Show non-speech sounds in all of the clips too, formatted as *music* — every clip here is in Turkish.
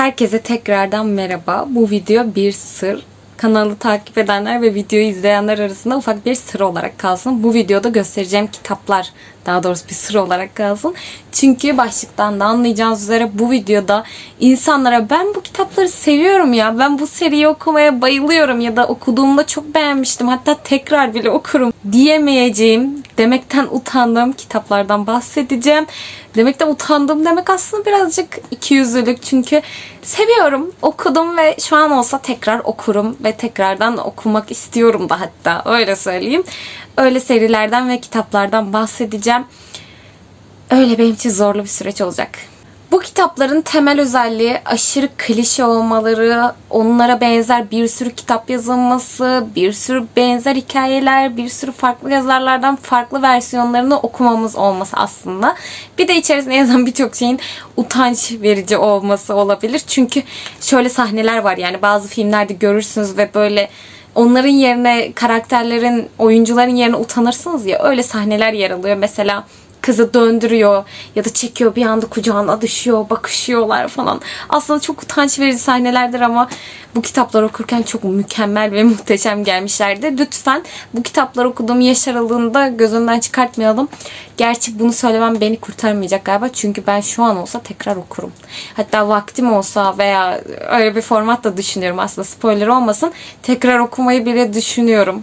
Herkese tekrardan merhaba. Bu video bir sır. Kanalı takip edenler ve videoyu izleyenler arasında ufak bir sır olarak kalsın. Bu videoda göstereceğim kitaplar daha doğrusu bir sır olarak kalsın. Çünkü başlıktan da anlayacağınız üzere bu videoda insanlara ben bu kitapları seviyorum ya, ben bu seriyi okumaya bayılıyorum ya da okuduğumda çok beğenmiştim hatta tekrar bile okurum diyemeyeceğim, demekten utandığım kitaplardan bahsedeceğim. Demekten utandım demek aslında birazcık ikiyüzlülük çünkü seviyorum, okudum ve şu an olsa tekrar okurum ve tekrardan okumak istiyorum da hatta öyle söyleyeyim. Öyle serilerden ve kitaplardan bahsedeceğim. Öyle benim için zorlu bir süreç olacak. Bu kitapların temel özelliği aşırı klişe olmaları, onlara benzer bir sürü kitap yazılması, bir sürü benzer hikayeler, bir sürü farklı yazarlardan farklı versiyonlarını okumamız olması aslında. Bir de içerisinde yazan birçok şeyin utanç verici olması olabilir. Çünkü şöyle sahneler var yani bazı filmlerde görürsünüz ve böyle onların yerine karakterlerin, oyuncuların yerine utanırsınız ya öyle sahneler yer alıyor. Mesela kızı döndürüyor ya da çekiyor bir anda kucağına düşüyor, bakışıyorlar falan. Aslında çok utanç verici sahnelerdir ama bu kitaplar okurken çok mükemmel ve *laughs* muhteşem gelmişlerdi. Lütfen bu kitaplar okuduğum yaş aralığında gözünden çıkartmayalım. Gerçi bunu söylemem beni kurtarmayacak galiba. Çünkü ben şu an olsa tekrar okurum. Hatta vaktim olsa veya öyle bir format da düşünüyorum aslında spoiler olmasın. Tekrar okumayı bile düşünüyorum.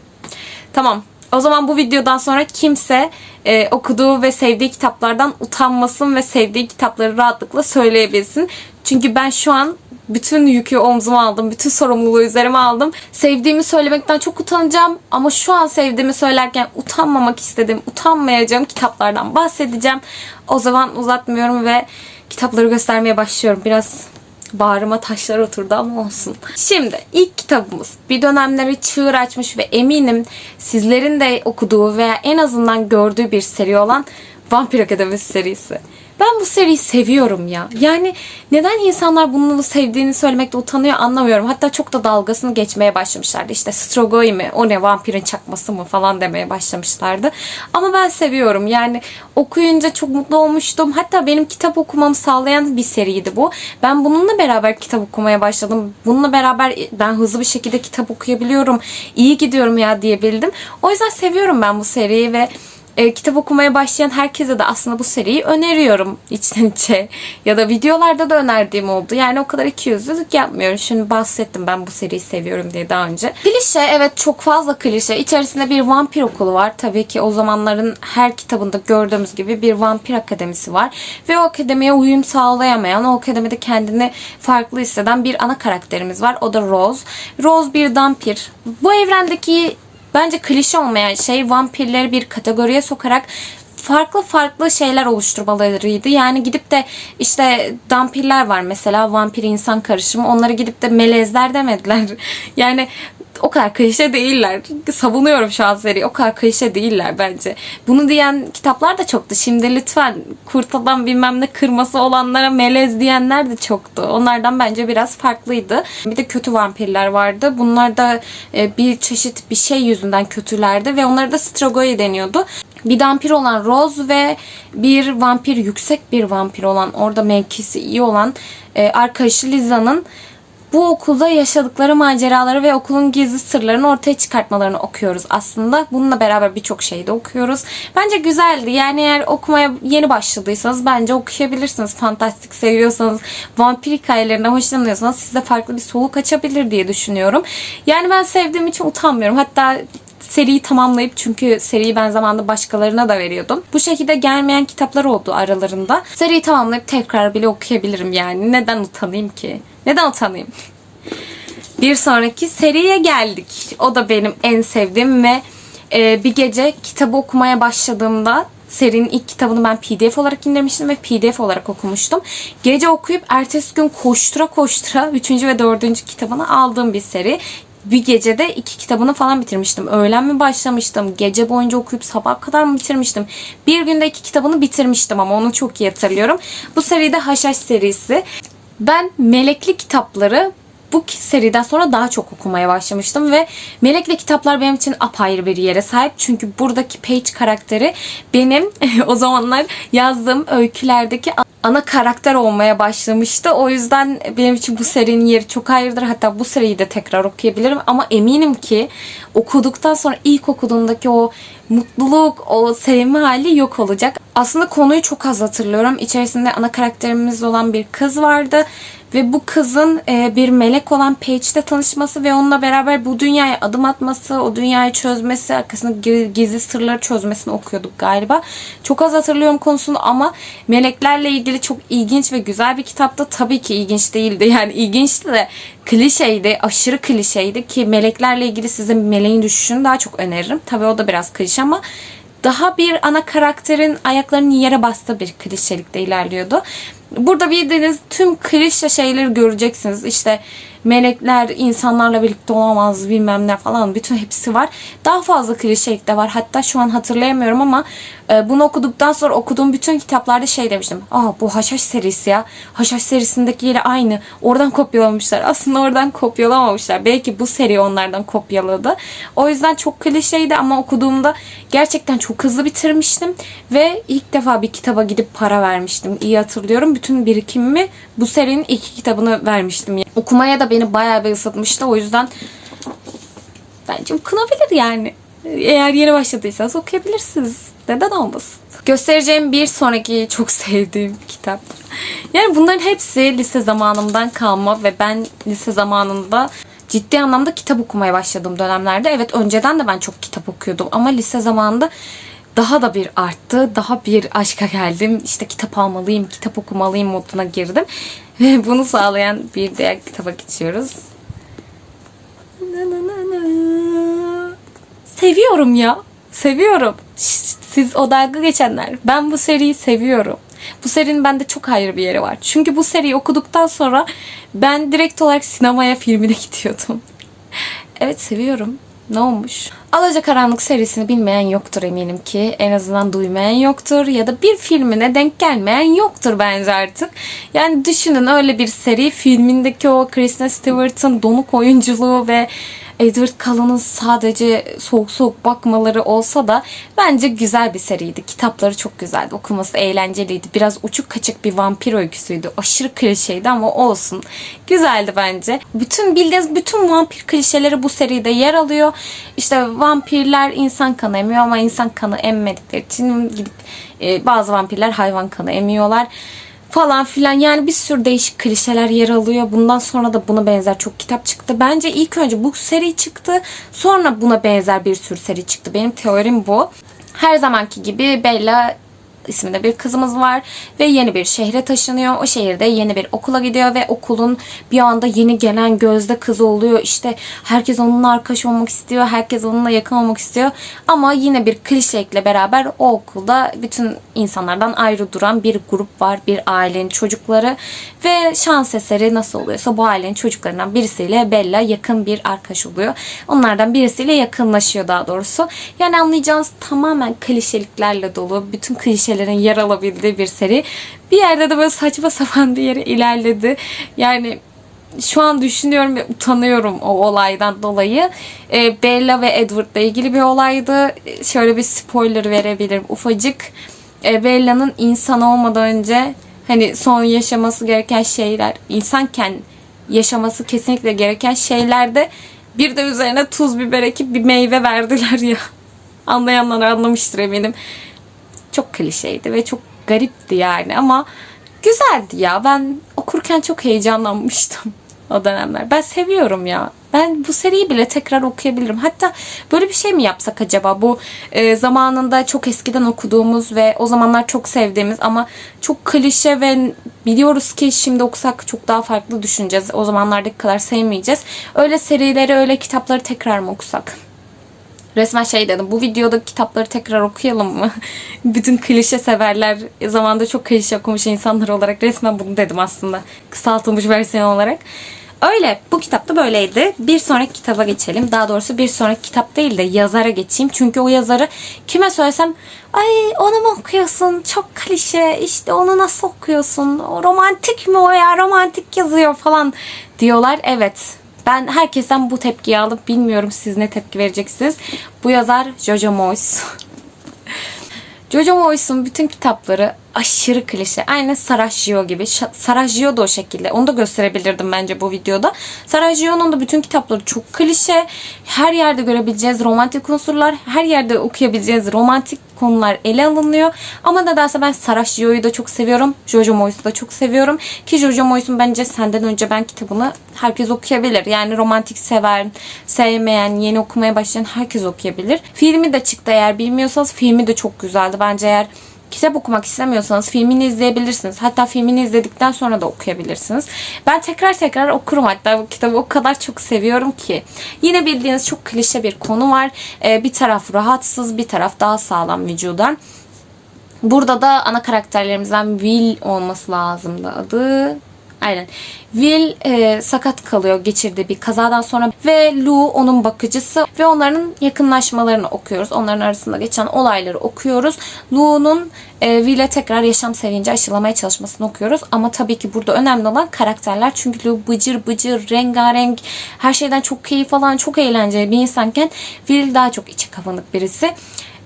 Tamam o zaman bu videodan sonra kimse e, okuduğu ve sevdiği kitaplardan utanmasın ve sevdiği kitapları rahatlıkla söyleyebilsin. Çünkü ben şu an bütün yükü omzuma aldım. Bütün sorumluluğu üzerime aldım. Sevdiğimi söylemekten çok utanacağım. Ama şu an sevdiğimi söylerken utanmamak istedim. Utanmayacağım kitaplardan bahsedeceğim. O zaman uzatmıyorum ve kitapları göstermeye başlıyorum. Biraz bağrıma taşlar oturdu ama olsun. Şimdi ilk kitabımız bir dönemleri çığır açmış ve eminim sizlerin de okuduğu veya en azından gördüğü bir seri olan Vampir Akademisi serisi. Ben bu seriyi seviyorum ya. Yani neden insanlar bunu sevdiğini söylemekte utanıyor anlamıyorum. Hatta çok da dalgasını geçmeye başlamışlardı. İşte Strogoi mi, o ne vampirin çakması mı falan demeye başlamışlardı. Ama ben seviyorum. Yani okuyunca çok mutlu olmuştum. Hatta benim kitap okumamı sağlayan bir seriydi bu. Ben bununla beraber kitap okumaya başladım. Bununla beraber ben hızlı bir şekilde kitap okuyabiliyorum. İyi gidiyorum ya diyebildim. O yüzden seviyorum ben bu seriyi ve e, kitap okumaya başlayan herkese de aslında bu seriyi öneriyorum içten içe. Ya da videolarda da önerdiğim oldu. Yani o kadar ikiyüzlülük yapmıyorum. Şimdi bahsettim ben bu seriyi seviyorum diye daha önce. Klişe evet çok fazla klişe. İçerisinde bir vampir okulu var. Tabii ki o zamanların her kitabında gördüğümüz gibi bir vampir akademisi var. Ve o akademiye uyum sağlayamayan, o akademide kendini farklı hisseden bir ana karakterimiz var. O da Rose. Rose bir vampir. Bu evrendeki Bence klişe olmayan şey vampirleri bir kategoriye sokarak farklı farklı şeyler oluşturmalarıydı. Yani gidip de işte dampirler var mesela vampir insan karışımı. Onları gidip de melezler demediler. *laughs* Yani o kadar klişe değiller. Savunuyorum şu an seriyi. O kadar klişe değiller bence. Bunu diyen kitaplar da çoktu. Şimdi lütfen kurt adam bilmem ne kırması olanlara melez diyenler de çoktu. Onlardan bence biraz farklıydı. Bir de kötü vampirler vardı. Bunlar da e, bir çeşit bir şey yüzünden kötülerdi ve onlara da Strigoi deniyordu. Bir vampir olan Rose ve bir vampir yüksek bir vampir olan orada mevkisi iyi olan e, arkadaşı Liza'nın bu okulda yaşadıkları maceraları ve okulun gizli sırlarını ortaya çıkartmalarını okuyoruz aslında. Bununla beraber birçok şey de okuyoruz. Bence güzeldi. Yani eğer okumaya yeni başladıysanız bence okuyabilirsiniz. Fantastik seviyorsanız, vampir hikayelerine hoşlanıyorsanız size farklı bir soluk açabilir diye düşünüyorum. Yani ben sevdiğim için utanmıyorum. Hatta seriyi tamamlayıp çünkü seriyi ben zamanında başkalarına da veriyordum. Bu şekilde gelmeyen kitaplar oldu aralarında. Seriyi tamamlayıp tekrar bile okuyabilirim yani. Neden utanayım ki? Neden utanayım? *laughs* Bir sonraki seriye geldik. O da benim en sevdiğim ve e, bir gece kitabı okumaya başladığımda serinin ilk kitabını ben pdf olarak indirmiştim ve pdf olarak okumuştum. Gece okuyup ertesi gün koştura koştura *laughs* 3. ve 4. kitabını aldığım bir seri bir gecede iki kitabını falan bitirmiştim. Öğlen mi başlamıştım? Gece boyunca okuyup sabah kadar mı bitirmiştim? Bir günde iki kitabını bitirmiştim ama onu çok iyi hatırlıyorum. Bu seride Haşhaş serisi. Ben melekli kitapları bu seriden sonra daha çok okumaya başlamıştım ve Melek'le kitaplar benim için apayrı bir yere sahip. Çünkü buradaki Paige karakteri benim *laughs* o zamanlar yazdığım öykülerdeki ana karakter olmaya başlamıştı. O yüzden benim için bu serinin yeri çok ayrıdır. Hatta bu seriyi de tekrar okuyabilirim. Ama eminim ki okuduktan sonra ilk okuduğumdaki o mutluluk, o sevme hali yok olacak. Aslında konuyu çok az hatırlıyorum. İçerisinde ana karakterimiz olan bir kız vardı. Ve bu kızın e, bir melek olan Paige'le tanışması ve onunla beraber bu dünyaya adım atması, o dünyayı çözmesi, arkasında gi- gizli sırları çözmesini okuyorduk galiba. Çok az hatırlıyorum konusunu ama meleklerle ilgili çok ilginç ve güzel bir kitaptı. Tabii ki ilginç değildi. *laughs* Yani ilginçti de klişeydi, aşırı klişeydi ki meleklerle ilgili size meleğin düşüşünü daha çok öneririm. Tabii o da biraz klişe ama daha bir ana karakterin ayaklarının yere bastığı bir klişelikte ilerliyordu. Burada bildiğiniz tüm klişe şeyleri göreceksiniz. İşte melekler insanlarla birlikte olamaz bilmem ne falan bütün hepsi var. Daha fazla klişelik de var. Hatta şu an hatırlayamıyorum ama e, bunu okuduktan sonra okuduğum bütün kitaplarda şey demiştim. Aa bu Haşhaş serisi ya. Haşhaş serisindeki yeri aynı. Oradan kopyalamışlar. Aslında oradan kopyalamamışlar. Belki bu seri onlardan kopyaladı. O yüzden çok klişeydi ama okuduğumda gerçekten çok hızlı bitirmiştim. Ve ilk defa bir kitaba gidip para vermiştim. İyi hatırlıyorum. Bütün birikimimi bu serinin iki kitabını vermiştim. Okumaya da beni bayağı bir ısıtmıştı. O yüzden bence okunabilir yani. Eğer yeni başladıysanız okuyabilirsiniz. Neden olmasın? Göstereceğim bir sonraki çok *laughs* sevdiğim kitap. Yani bunların hepsi lise zamanımdan kalma ve ben lise zamanında ciddi anlamda kitap okumaya başladığım dönemlerde. Evet önceden de ben çok kitap okuyordum ama lise zamanında daha da bir arttı. Daha bir aşka geldim. İşte kitap almalıyım, kitap okumalıyım moduna girdim. *laughs* Ve bunu sağlayan bir diğer kitaba geçiyoruz. Seviyorum ya. Seviyorum. Siz o dalga geçenler. Ben bu seriyi seviyorum. Bu serinin bende çok ayrı bir yeri var. Çünkü bu seriyi okuduktan sonra ben direkt olarak sinemaya filmine *laughs* gidiyordum. Evet seviyorum. Ne olmuş? Alacakaranlık serisini bilmeyen yoktur eminim ki. En azından duymayan yoktur. Ya da bir filmine denk gelmeyen yoktur bence artık. Yani düşünün öyle bir seri. Filmindeki o Kristen Stewart'ın donuk oyunculuğu ve Edward Cullen'ın sadece soğuk soğuk bakmaları olsa da bence güzel bir seriydi. Kitapları çok güzeldi. Okuması eğlenceliydi. Biraz uçuk kaçık bir vampir öyküsüydü. Aşırı klişeydi ama olsun. Güzeldi bence. Bütün bildiğiniz bütün vampir klişeleri bu seride yer alıyor. İşte vampirler insan kanı emiyor ama insan kanı emmedikleri için gidip e, bazı vampirler hayvan kanı emiyorlar falan filan yani bir sürü değişik klişeler yer alıyor. Bundan sonra da buna benzer çok kitap çıktı. Bence ilk önce bu seri çıktı. Sonra buna benzer bir sürü seri çıktı. Benim teorim bu. Her zamanki gibi Bella isminde bir kızımız var ve yeni bir şehre taşınıyor. O şehirde yeni bir okula gidiyor ve okulun bir anda yeni gelen gözde kızı oluyor. İşte herkes onunla arkadaş olmak istiyor. Herkes onunla yakın olmak istiyor. Ama yine bir klişeyle beraber o okulda bütün insanlardan ayrı duran bir grup var. Bir ailenin çocukları ve şans eseri nasıl oluyorsa bu ailenin çocuklarından birisiyle Bella yakın bir arkadaş oluyor. Onlardan birisiyle yakınlaşıyor daha doğrusu. Yani anlayacağınız tamamen klişeliklerle dolu. Bütün klişelerin yer alabildiği bir seri. Bir yerde de böyle saçma *laughs* sapan bir yere ilerledi. Yani şu an düşünüyorum ve utanıyorum o olaydan dolayı. E, Bella ve Edward'la ilgili bir olaydı. Şöyle bir spoiler verebilirim ufacık. E, Bella'nın insan olmadan önce hani son yaşaması gereken şeyler insanken yaşaması kesinlikle gereken şeylerde bir de üzerine tuz biber ekip bir meyve verdiler ya. *laughs* Anlayanlar anlamıştır eminim. Çok klişeydi ve çok garipti yani ama güzeldi ya. Ben okurken çok heyecanlanmıştım *laughs* o dönemler. Ben seviyorum ya. Ben bu seriyi bile tekrar okuyabilirim. Hatta böyle bir şey mi yapsak acaba? Bu e, zamanında çok eskiden okuduğumuz ve o zamanlar çok sevdiğimiz ama çok klişe ve biliyoruz ki şimdi okusak çok daha farklı düşüneceğiz. O zamanlardaki kadar sevmeyeceğiz. Öyle serileri, öyle kitapları tekrar mı okusak? Resmen şey dedim. Bu videoda kitapları tekrar okuyalım mı? *laughs* Bütün klişe severler zamanda çok klişe okumuş insanlar olarak resmen bunu dedim aslında. Kısaltılmış versiyon olarak. Öyle. Bu kitap da böyleydi. Bir sonraki kitaba geçelim. Daha doğrusu bir sonraki kitap değil de yazara geçeyim. Çünkü o yazarı kime söylesem ay onu mu okuyorsun? Çok klişe. İşte onu nasıl okuyorsun? O romantik mi o ya? Romantik yazıyor falan diyorlar. Evet. Ben herkesten bu tepkiyi alıp bilmiyorum siz ne tepki vereceksiniz. Bu yazar Jojo Moyes. *laughs* Jojo Moyes'un bütün kitapları aşırı klişe. Aynı Sarajevo gibi. Sarajevo da o şekilde. Onu da gösterebilirdim bence bu videoda. Sarajevo'nun da bütün kitapları çok klişe. Her yerde görebileceğiz romantik unsurlar. Her yerde okuyabileceğiz romantik konular ele alınıyor. Ama nedense ben Sarajevo'yu da çok seviyorum. Jojo Moyes'u da çok seviyorum. Ki Jojo Moyes'un bence senden önce ben kitabını herkes okuyabilir. Yani romantik seven, sevmeyen, yeni okumaya başlayan herkes okuyabilir. Filmi de çıktı eğer bilmiyorsanız filmi de çok güzeldi. Bence eğer kitap okumak istemiyorsanız filmini izleyebilirsiniz. Hatta filmini izledikten sonra da okuyabilirsiniz. Ben tekrar tekrar okurum hatta bu kitabı o kadar çok seviyorum ki. Yine bildiğiniz çok klişe bir konu var. Ee, bir taraf rahatsız, bir taraf daha sağlam vücudan. Burada da ana karakterlerimizden Will olması lazımdı adı. Aynen. Will e, sakat kalıyor geçirdiği bir kazadan sonra ve Lou onun bakıcısı ve onların yakınlaşmalarını okuyoruz. Onların arasında geçen olayları okuyoruz. Lou'nun e, Will'e tekrar yaşam sevinci aşılamaya çalışmasını okuyoruz. Ama tabii ki burada önemli olan karakterler. Çünkü Lou bıcır bıcır, rengarenk, her şeyden çok keyif alan, çok eğlenceli bir insanken Will daha çok içe kapanık birisi.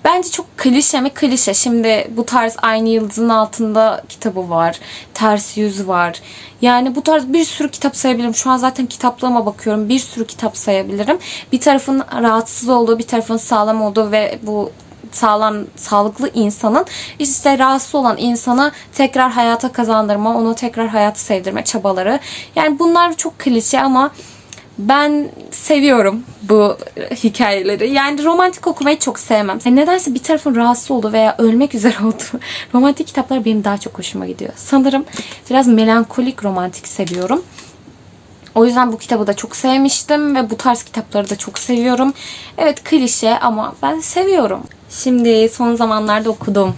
Bence çok klişe mi klişe. Şimdi bu tarz Aynı Yıldızın Altında kitabı var. Ters Yüz var. Yani bu tarz bir sürü kitap sayabilirim. Şu an zaten kitaplığıma bakıyorum. Bir sürü kitap sayabilirim. Bir tarafın rahatsız olduğu, bir tarafın sağlam olduğu ve bu sağlam, sağlıklı insanın işte rahatsız olan insana tekrar hayata kazandırma, onu tekrar hayatı sevdirme çabaları. Yani bunlar çok klişe ama ben seviyorum bu hikayeleri. Yani romantik okumayı çok sevmem. Yani nedense bir tarafın rahatsız olduğu veya ölmek üzere *laughs* olduğu romantik kitaplar benim daha çok hoşuma gidiyor. Sanırım biraz melankolik romantik seviyorum. O yüzden bu kitabı da çok sevmiştim ve bu tarz kitapları da çok seviyorum. Evet klişe ama ben seviyorum. Şimdi son zamanlarda okudum.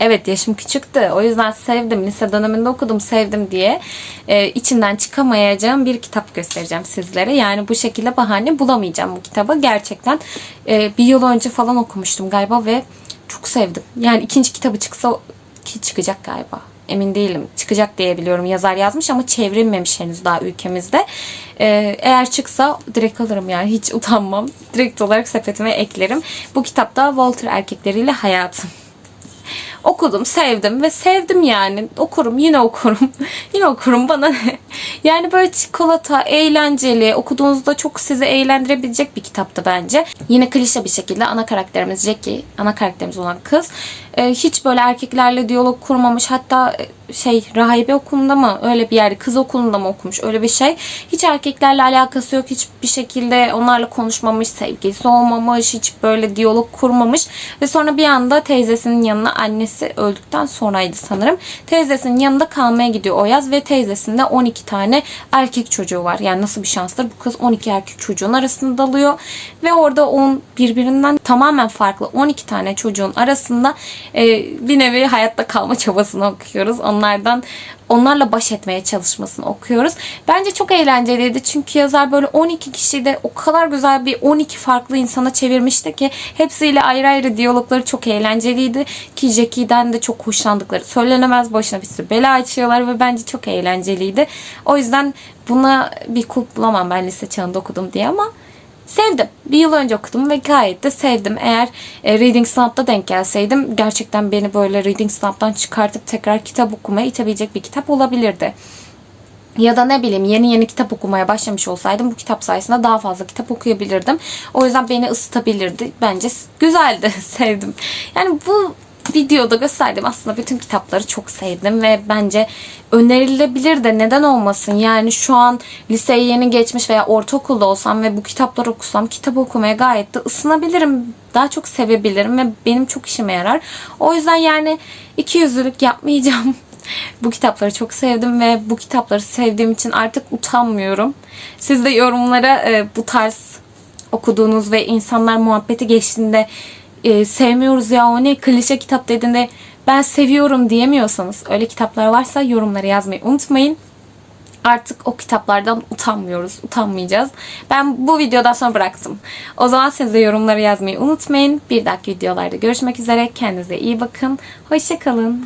Evet yaşım küçüktü. O yüzden sevdim. Lise döneminde okudum sevdim diye. Ee, içinden çıkamayacağım bir kitap göstereceğim sizlere. Yani bu şekilde bahane bulamayacağım bu kitabı. Gerçekten e, bir yıl önce falan okumuştum galiba ve çok sevdim. Yani ikinci kitabı çıksa ki çıkacak galiba. Emin değilim. Çıkacak diye biliyorum. Yazar yazmış ama çevrilmemiş henüz daha ülkemizde. Ee, eğer çıksa direkt alırım yani. Hiç utanmam. Direkt olarak sepetime eklerim. Bu kitapta Walter erkekleriyle hayatım okudum, sevdim ve sevdim yani. Okurum, yine okurum. *laughs* yine okurum bana ne? Yani böyle çikolata, eğlenceli, okuduğunuzda çok sizi eğlendirebilecek bir kitaptı bence. Yine klişe bir şekilde ana karakterimiz Jackie, ana karakterimiz olan kız e, hiç böyle erkeklerle diyalog kurmamış. Hatta şey rahibe okulunda mı öyle bir yerde kız okulunda mı okumuş öyle bir şey. Hiç erkeklerle alakası yok. Hiçbir şekilde onlarla konuşmamış, sevgilisi olmamış, hiç böyle diyalog kurmamış. Ve sonra bir anda teyzesinin yanına annesi öldükten sonraydı sanırım. Teyzesinin yanında kalmaya gidiyor o yaz ve teyzesinde 12 tane erkek çocuğu var. Yani nasıl bir şanstır bu kız 12 erkek çocuğun arasında dalıyor ve orada on birbirinden tamamen farklı 12 tane çocuğun arasında e, bir nevi hayatta kalma çabasını okuyoruz. Onlardan onlarla baş etmeye çalışmasını okuyoruz. Bence çok eğlenceliydi çünkü yazar böyle 12 kişiyi de o kadar güzel bir 12 farklı insana çevirmişti ki hepsiyle ayrı ayrı diyalogları çok eğlenceliydi ki Jackie'den de çok hoşlandıkları söylenemez başına bir sürü bela açıyorlar ve bence çok eğlenceliydi. O yüzden buna bir kulp bulamam ben lise çağında okudum diye ama Sevdim. Bir yıl önce okudum ve gayet de sevdim. Eğer e, Reading Slump'ta denk gelseydim gerçekten beni böyle Reading Slump'tan çıkartıp tekrar kitap okumaya itebilecek bir kitap olabilirdi. Ya da ne bileyim yeni yeni kitap okumaya başlamış olsaydım bu kitap sayesinde daha fazla kitap okuyabilirdim. O yüzden beni ısıtabilirdi. Bence güzeldi. *laughs* Sevdim. Yani bu videoda gösterdiğim aslında bütün kitapları çok sevdim ve bence önerilebilir de neden olmasın. Yani şu an liseye yeni geçmiş veya ortaokulda olsam ve bu kitapları okusam kitap okumaya gayet de ısınabilirim. Daha çok sevebilirim ve benim çok işime yarar. O yüzden yani iki yüzlülük yapmayacağım. *laughs* Bu kitapları çok sevdim ve bu kitapları sevdiğim için artık utanmıyorum. Siz de yorumlara e, bu tarz okuduğunuz ve insanlar muhabbeti geçtiğinde e, sevmiyoruz ya o ne klişe kitap dediğinde ben seviyorum diyemiyorsanız öyle kitaplar varsa yorumlara yazmayı unutmayın. Artık o kitaplardan utanmıyoruz, utanmayacağız. Ben bu videodan sonra bıraktım. O zaman siz de yorumlara yazmayı unutmayın. Bir dahaki videolarda görüşmek üzere. Kendinize iyi bakın. Hoşçakalın.